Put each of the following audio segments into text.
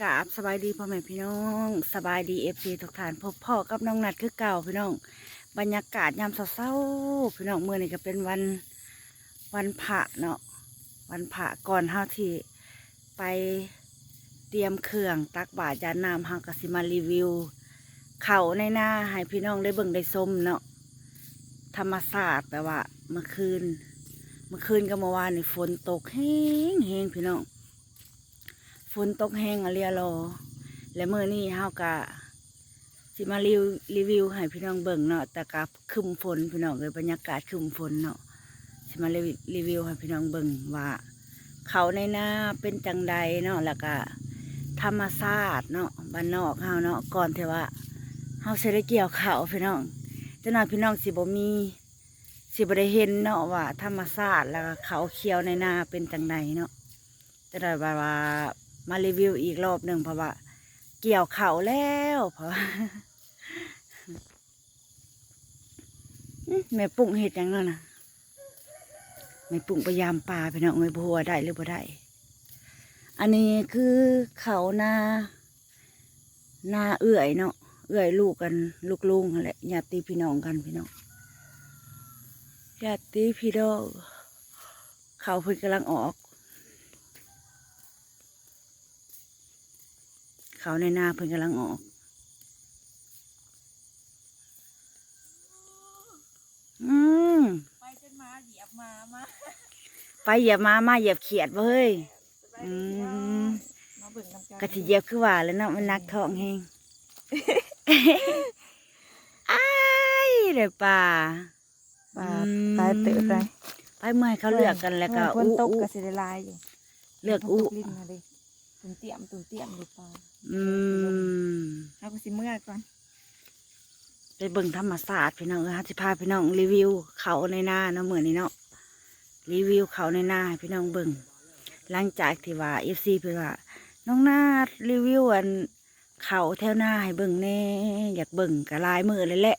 กราบสบายดีพ่อแม่พี่น้องสบายดีเอฟซีทุกท่านพบพ่อกับน้องนัดคือเก่าพี่น้อง บรรยากาศยามเศร้าๆพี่น้องเมื่อนี้ก็เป็นวันวันพระเนาะวันพระก่อนเฮาที่ไปเตรียมเครื่องตักบาตรยานน้ำเฮากสิมารีวิว เขาในหน้าให้พี่น้องได้เบิ่งได้ชมเนาะธรรมศาสตร์แปลว่าเมื่อคืน เมื่อคืนกับเมื่อวานนี่ฝนตกแห้งแห้งพี่น้อง ฝนตกแห้งอะเรียรอ และเมื่อนี้เฮากะสิมารีวิวรีวิวให้พี่น้องเบิ่งเนาะแต่กับคึมฝนพี่น้องเลยบรรยากาศคึมฝนเนาะสิมารีวิรีวิวให้พี่น้องเบิ่งว่า เขาในหน้าเป็นจังใดเนาะแล้วก็ธรรมชาติเนาะบ้านนอกเฮาเนาะก่อนที่ว่าเฮาสิได้เกี่ยวเขาวพี่น้องจ้าหน้าพี่น้องสิบ่มีสิบ่ได้เห็นเนาะว่าธรรมชาติแล้วเขาเขียวในหน้าเป็นจังใดเนาะจะได้แบบว่า มารีวิวอีกรอบหนึ่งเพราะว่า เกี่ยวเขาแล้วเพราะแม่ปุ่งเห็ดหยังแล้วนะแม่ปุ่งพยายามปลาไปเนาะไม่บัวได้หรือบ่ได้ อันนี้คือเขานานาเอื่อยเนาะเอื่อยลูกกัน ลูกลุงแหละญาติพี่น้องกันพี่น้องญาติพี่น้องเขาเพิ่งกำลังออก เขาในนาเพิ่งกำลังออกอืมไปจนมาเหยียบมามาไปเหยียบมามาเหยียบเขียดเว้ยอืมมาเบิ่งนำกันกะทิเหยียบคือว่าแล้วเนาะมันนักท้องเฮงอ้ายเด้อป่าปลาอืมตายเตอะไปไปเมื่อให้เขาเลือกกันแล้วก็ฝนอู้ตกอู้ก็สิได้ลายอยู่เลือกอู้ฝนตลิ้นมาเลยตุ่มเตี้ยมตุ่มเตี้ยมดูปลา อืมเอาก็สิเมื่อก่อนไปเบิ่งธรรมศาสตร์พี่น้องเออฮะสิพาพี่น้องรีวิวเขาในหน้าเนาะเหมือนนี้เนาะรีวิวเขาในหน้าให้พี่น้องเบิ่งหลังจากที่ว่าเอฟซีเพิ่นว่าน้องนาดรีวิวอันเขาแถวหน้าให้เบิ่งแน่อยากเบิ่งก็หลายมือเลยแหละ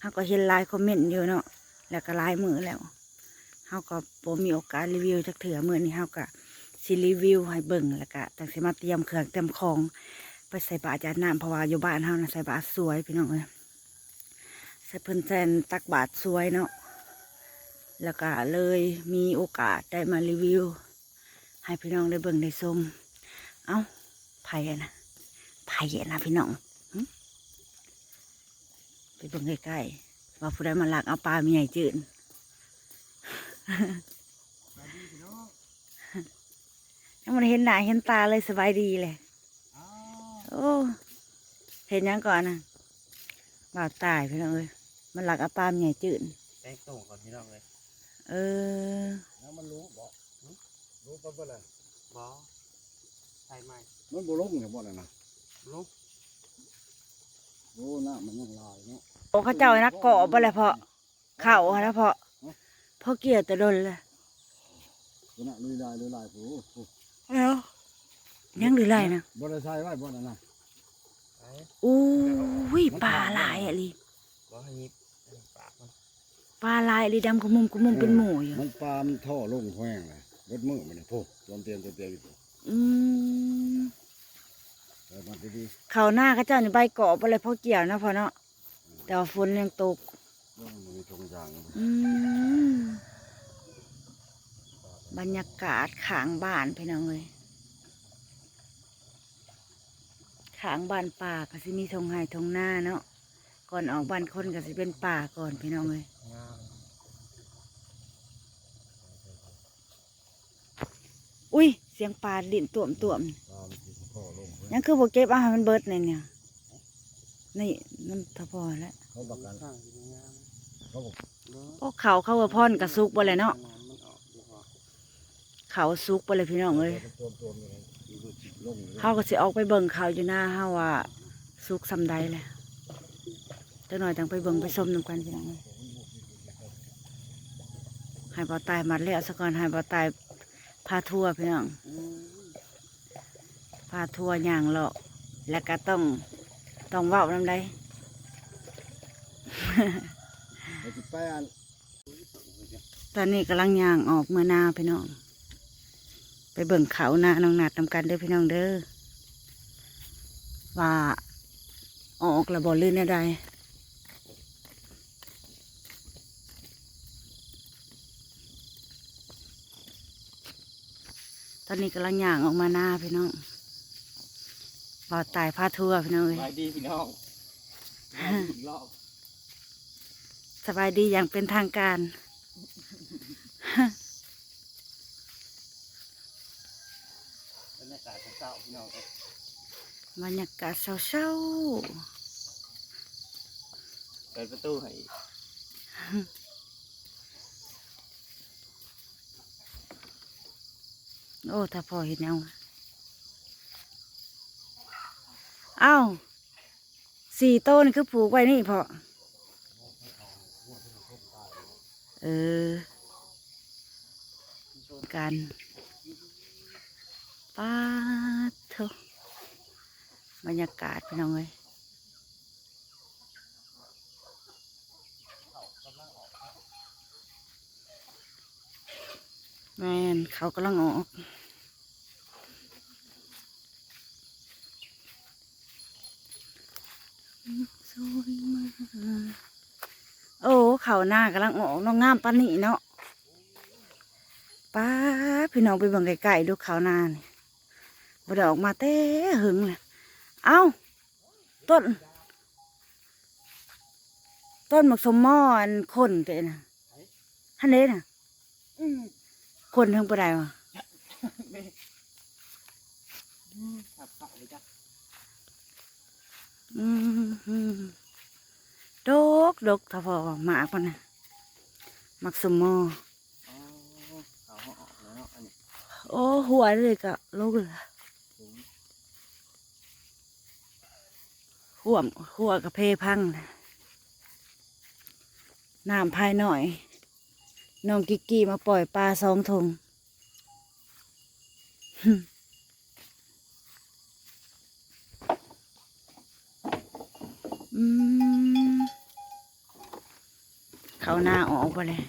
เฮาก็เห็นหลายคอมเมนต์อยู่เนาะแล้วก็หลายมือแล้วเฮาก็บ่มีโอกาสรีวิวจักเถื่อมื้อนี้เฮาก็ สิรีวิวให้เบิ่งแล้วก็จังสิมาเตรียมเครื่องเตรียมของ ไปใส่บาตรยาน้ำเพราะว่าอยู่บ้านเฮานะใส่บาตรสวยพี่น้องเอ้ยใส่เพิ่นแซนตักบาทสวยเนาะแล้วก็เลยมีโอกาสได้มารีวิว ให้พี่น้องได้เบิ่งได้ชมเอ้าไผ่นะไผ่นะพี่น้องไปเบิ่งใกล้ๆว่าผู้ใดมาลักเอาปลามีใหญ่จืด ยัง มันเห็นหน้าเห็นตาเลยสบายดีเลยโอ้เห็นหยังก่อนนะบ่าวตายพี่น้องเอ้ยมันหลักเอาปลามีใหญ่จืดแจ้งส่งก่อนพี่น้องเลยเออแล้วมันรู้บอกหึรู้ปะเพื่อนบอใช่ไหมมันบ่ลงเนี่ยบ่น่ะนะลุกรู้นะมันยังลายเนาะโอ้เขาเจ้านักเกาะไปเลยเพาะเข่าฮะนะเพาะเพาะเกี่ยวแต่โดนเลยตัวน่ะลุยลายลุยลายผู้ผู้ แล้วยังหรือไรนะบ่ได้ใช้ไว้บ่น่ะนะไอ้อู้ยปลาลายอะลีบอให้ยิบอันนี้ปากมันปลาลายอะลีดำกุมุมกุมุมเป็นหมูอยู่มันปามนท่อลงแห้งเลยรถมือมันนี่ผู้จอมเตียนจอมเตียนอยู่อืมแต่มันดีเขาหน้าเขาเจ้านี่ใบเกาะไปเลยเพาะเกี่ยวนะพอเนาะแต่ว่าฝนยังตกๆมันมีทงยางอืม บรรยากาศขางบ้านพี่น้องเลยขางบ้านป่าก็สิมีทงไห้ทงหน้าเนาะก่อนออกบ้านคนก็สิเป็นป่าก่อนพี่น้องเลยงามอุ้ยเสียงปลาดิ่นต่วมต่วมปามที่ท่อลงแห้งยังคือบอกเก็บอาหารมันเบิดเนี่ยเนี่ยนี่น้ำทะพอแล้วเขาประกันข้างที่งามเขาบอกเนาะโอ้เขาเข้าว่าพ่อนกับซุกบ่เลยเนาะ น้ำมันออกดีกว่า เขาซุกบ่เลยพี่น้องเอ้ยตัวตัวนี่ลงอยู่เขาก็สิออกไปเบิ่งเขาอยู่หน้าเฮาว่าซุกซำใดแหละจังหน่อยจังไปเบิ่งไปชมนำกันพี่น้องเอ้ยให้บ่ตายมัดแล้วซะก่อนให้บ่ตายพาทัวร์พี่น้องอืมพาทัวร์ย่างเลาะแล้วก็ต้องต้องเว้านำใดเราสิไปอันตอนนี้กำลังย่างออกเมื่อนาพี่น้องไป เบิ่งเขานาน้องนัดนำกันเด้อพี่น้องเด้อว่าออกระบอลื่นอะไรตอนนี้กำลังย่างออกมาหน้าพี่น้องบ่าวตายพาทัวร์พี่น้องเอ้ยไปดีพี่น้องอีกรอบสบายดีอย่างเป็นทางการบรรยากาศเศร้าๆพี่น้องเอ้ย บรรยากาศเศร้าเปิดประตูให้ๆโอ้ถ้าพอเห็นเอาเอ้าสี่ต้นคือผูกไว้นี่พอเออกันป้าดเถอะ บรรยากาศพี่น้องเลยแมนเขากำลังออกสวยมากโอ้เขาหน้ากำลังออกน้องงามปานนี่เนาะป้าพี่น้องไปเบิ่งไก่ๆดูเขาวนานี่บ่ได้ออกมาแต่หึงเลย เอ้า ต้น ต้นหมักสมมออันคนเตะน่ะฮันเด้น่ะคนทั้งปได้วะขับเข้าไปจ้ะอืมอืมดกดกถ้าพอหมากมันนะหมักสมมออ๋อเขาเอาออกแล้วเนาะอันนี้โอ้หัวเลยกะลูกเลย ถุง หัวหัวกับเพพังนะน้ำภายหน่อยน้องกิกกี้มาปล่อยปลาสองทงเขาหน้าออกไปเลย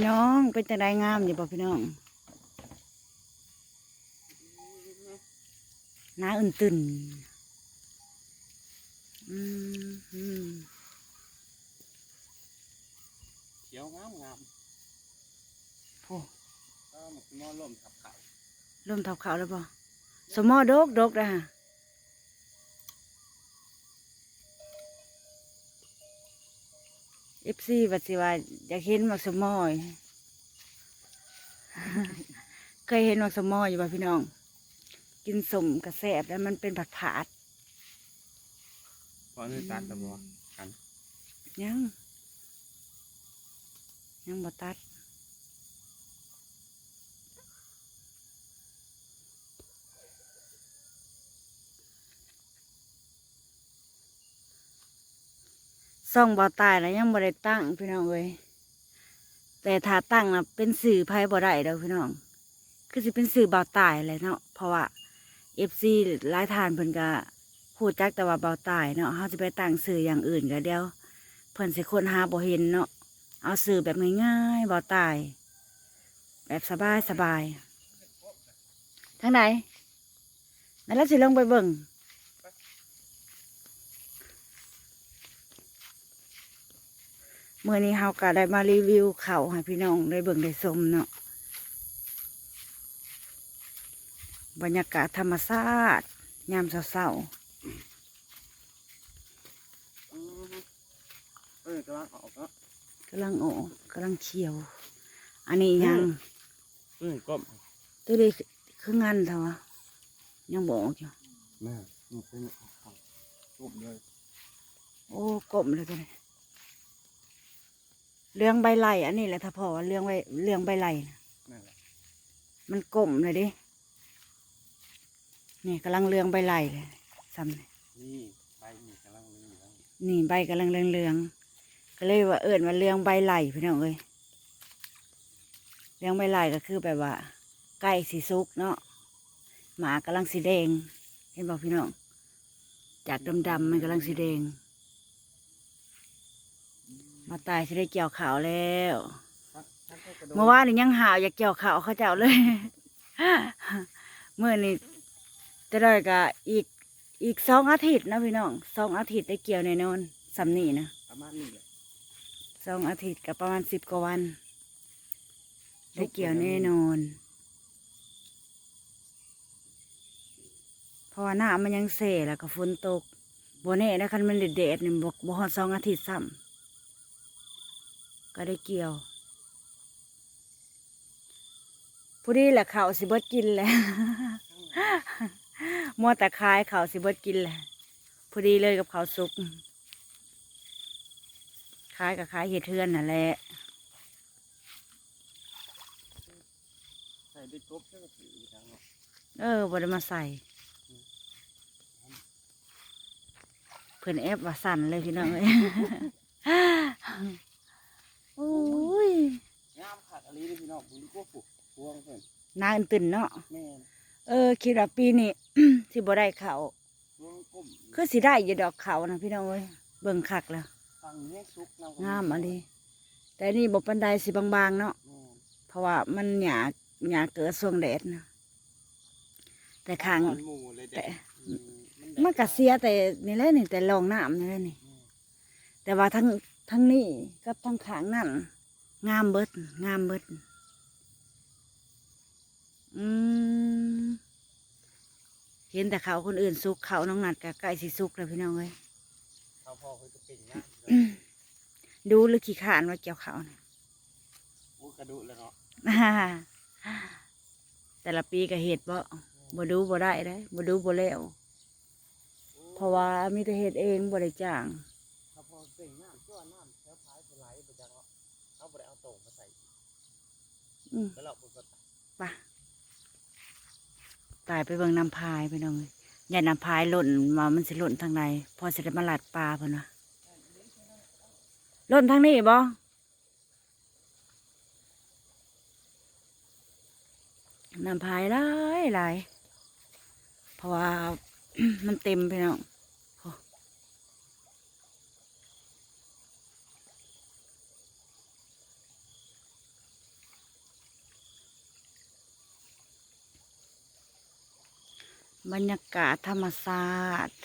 พี่น้องเป็นจังไดงามอยู่ป่พี่น้องหน้าอื่นตื่นอืมอืมเขียวงามงามโอ้ก็มันนอนล่มทับเขาเริ่มทับเขาแล้วป่สมอดกดกนะฮะ อฟซีบัดสิว่าอยากเห็นหมักสมอย เคยเห็นหมักสมออยู่ป่ะพี่น้อง กินสมกระแสบแล้วมันเป็นผัดผาดพอนี่ตัดแต่บ่กันๆยัง ยังบ่ตัด ซ่องบ่ตายแล้วยังบ่ได้ตั้งพี่น้องเอ้ยแต่ถ้าตั้งนะเป็นสื่อไพ่บ่ได้เด้อพี่น้อง คือสิเป็นสื่อบ่ตายเลยเนาะเพราะว่าเอฟซีหลายทานเพิ่นก็พูดจักแต่ว่าบ่ตายเนาะเฮาสิไปตั้งสื่ออย่างอื่นก็เดียวเพิ่นสิคนหาบ่เห็นเนาะเอาสื่อแบบง่ายๆบ่ตาย แบบสบายสบายทางไหนนั่นแล้วสิลงไปเบิ่ง มื่อนี้เฮาก็ได้มารีวิวเขาวให้พี่น้องได้เบิ่งได้ชมเนาะบรรยากาศธรรมชาติยามเช้าอืมเออกำลังออกเนาะๆกำลังออกกำลังเขียว อันนี้ยังอืมก้มตัวนี้คืองานเถอะวะยังบออกอยู่แม่มันเป็นเขาก้มเลย โอ้กลมเลยตัวนี้ เรื่องใบไล่อันนี้แหละถ้าพอว่าเรื่องใบเรื่องใบไล่นะนั่นแหละมันกลมเลยดินี่กำลังเรื่องใบไล่เลยซ้ำนี่นี่ใบนี่กำลังเหลืองนี่ใบกำลังเรืองๆก็เลยว่าเอิญว่าเรืองใบไหลพี่น้องเอ้ยเรืองใบไหลก็คือแบบว่าใกล้สีสุกเนาะหมากำลังสีแดง เห็นบอกพี่น้องจากดำๆมันกำลังสีแดง มาตายสิได้เกี่ยวขาวแล้วทักทักเข้ากระโดดเมื่อวานนี่ยังหาวอยากเกี่ยวขาวเขาเจ้าเลยเมื่อนี่จะได้ก็อีกอีกสองอาทิตย์นะพี่น้องสองอาทิตย์ได้เกี่ยวแน่นอนสำนี่นะประมาณนี้แหละสองอาทิตย์กับประมาณสิบกว่าวัน ได้เกี่ยวแน่นอน เพราะว่าหน้ามันยังเสแล้วก็ฝนตกบนแน่นะคันมันเด็ดๆนี่บกบฮอดสองอาทิตย์ซ้ำ ก็ได้เกี่ยวผู้ดีแหละเขาวสิบดกินแหละมัวแต่คายเขาวสิบดกินแหละพอดีเลยกับเขาวสุกคายกับคายเห็ดเทือนน่ะแหละใส่ด้วยกบก็ถือทางเนาะเออบไดมาใส่เพื่อนแอบว่าสั่นเลยพี่น้องเอ้ย โอ้ยงามขาดอะไรเลยพี่น้องผมดูกบผูกพวงเพิ่นนางตื่นเนาะแม่นเออคิดว่าปีนี้ สิบ่ได้เขาวพวงกบคือสิได้อยู่ดอกเขาวนะพี่น้องเอ้ยเบิ่งคักแล้ว ฟังแห้สุกนำงามอันนี้แต่นี่บอกปันไดสิบางๆเนาะแม่นเพราะว่ามันหยาหยาเกิดช่วงแดดนะแต่ข้าง มันหมู่เลยแต่ เด็กอืมแดดมันก็เสียแต่นี่แหละนี่แต่ลองน้ำนี่แหละนี่แม่นแต่ว่าทั้ง ทั้งนี้กับทั้งขางนั่นงามเบิด งามเบิด อืมเห็นแต่เขาคนอื่นสุกเขาน้องนัดกับไก่สิสุกเลยพี่น้องเอ้ยเขาพ่อเพิ่นก็เป็นงามดูหรือขี้ขานว่าเกี่ยวเขาน่ะโอ้กระดูกแล้วเนาะแต่ละปีก็เห็ดบ่บ่ดูบ่ได้ได้บ่ดูบ่แล้วเพราะว่ามีแต่เห็ดเองบ่ได้จ้าง อืมแล้วเราเพิ่นก็ตัดไปตายไปเบิ่งน้ำพายไปน้องเอ้ยอย่าน้ำพายหล่นมามันสิหล่นทางใดพอสิได้มาลัดปลาเพิ่นว่าหล่นทางนี้บ่น้ำพายหลายหลายเพราะว่ามันเต็มไปน้อง บรรยากาศธรรมศาสตร์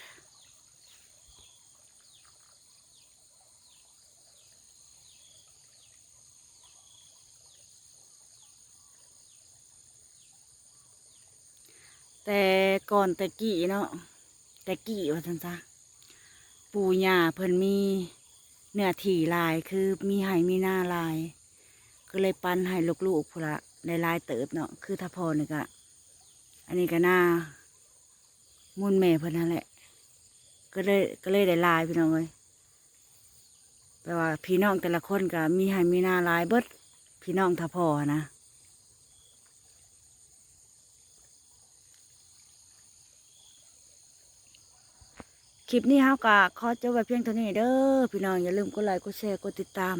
แต่ก่อนแต่กี้เนาะแต่กี้ว่าท่านซะปู่ย่าเพิ่นมีเนื้อที่ลายคือมีไห่มีหน้าลาย ก็เลยปั้นให้ลูกๆพุละได้หลายเติบเนาะคือถ้าพอนี่ก็อันนี้ก็หน้า มุ่นแม่เพิ่นนั่นแหละ ก็เลยก็เลยได้ลายพี่น้องเลยแปลว่าพี่น้องแต่ละคนก็มีไห่มีหน้าลายเบิดพี่น้องถ้าพอนะคลิปนี้เฮาก็ขอจบไว้เพียงเท่านี้เด้อพี่น้องอย่าลืมกดไลค์กดแชร์กดติดตาม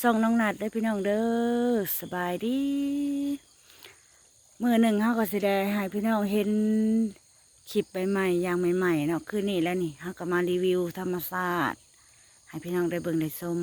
ส่องน้องนัดได้พี่น้องเด้อสบายดีเมื่อหนึ่งเฮาก็สิได้ให้พี่น้องเห็น คลิปใหม่ๆอย่างใหม่ๆเนาะคือนี่แล้วนี่เฮาก็มารีวิวธรรมศาสตร์ให้พี่น้องได้เบิ่งได้ชม